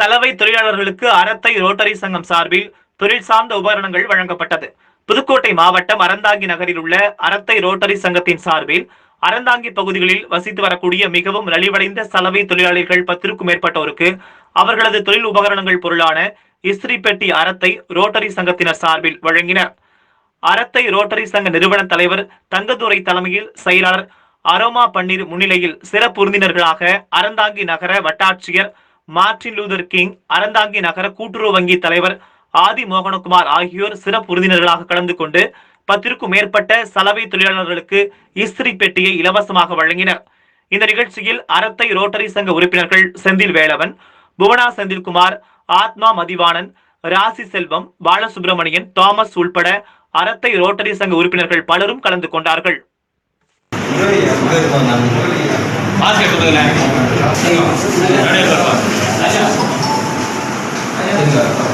சலவை தொழிலாளர்களுக்கு அறத்தை ரோட்டரி சங்கம் சார்பில் தொழில் சார்ந்த உபகரணங்கள் வழங்கப்பட்டது. புதுக்கோட்டை மாவட்டம் அறந்தாங்கி நகரில் உள்ள அறத்தை ரோட்டரி சங்கத்தின் சார்பில் அறந்தாங்கி பகுதிகளில் வசித்து வரக்கூடிய மிகவும் நலிவடைந்த சலவை தொழிலாளிகள் பத்திற்கும் மேற்பட்டோருக்கு அவர்களது தொழில் உபகரணங்கள் பொருளான இஸ்திரி பெட்டி அறத்தை ரோட்டரி சங்கத்தினர் சார்பில் வழங்கினர். அறத்தை ரோட்டரி சங்க நிறுவன தலைவர் தங்கதுரை தலைமையில் செயலாளர் அரோமா பன்னீர் முன்னிலையில் சிறப்பு விருந்தினர்களாக அறந்தாங்கி நகர வட்டாட்சியர் மார்டின் லூதர் கிங் அறந்தாங்கி நகர கூட்டுறவு வங்கி தலைவர் ஆதி மோகனகுமார் ஆகியோர் சிறப்பு விருந்தினர்களாக கலந்து கொண்டு பத்திற்கும் மேற்பட்ட சலவை தொழிலாளர்களுக்கு இஸ்திரி பெட்டியை இலவசமாக வழங்கினர். இந்த நிகழ்ச்சியில் அறத்தை ரோட்டரி சங்க உறுப்பினர்கள் செந்தில் வேளவன் புவனா செந்தில்குமார் ஆத்மா மதிவாணன் ராசி செல்வம் பாலசுப்ரமணியன் தாமஸ் உள்பட அறத்தை ரோட்டரி சங்க உறுப்பினர்கள் பலரும் கலந்து கொண்டார்கள். மாஸ்க் எடுத்து Gracias.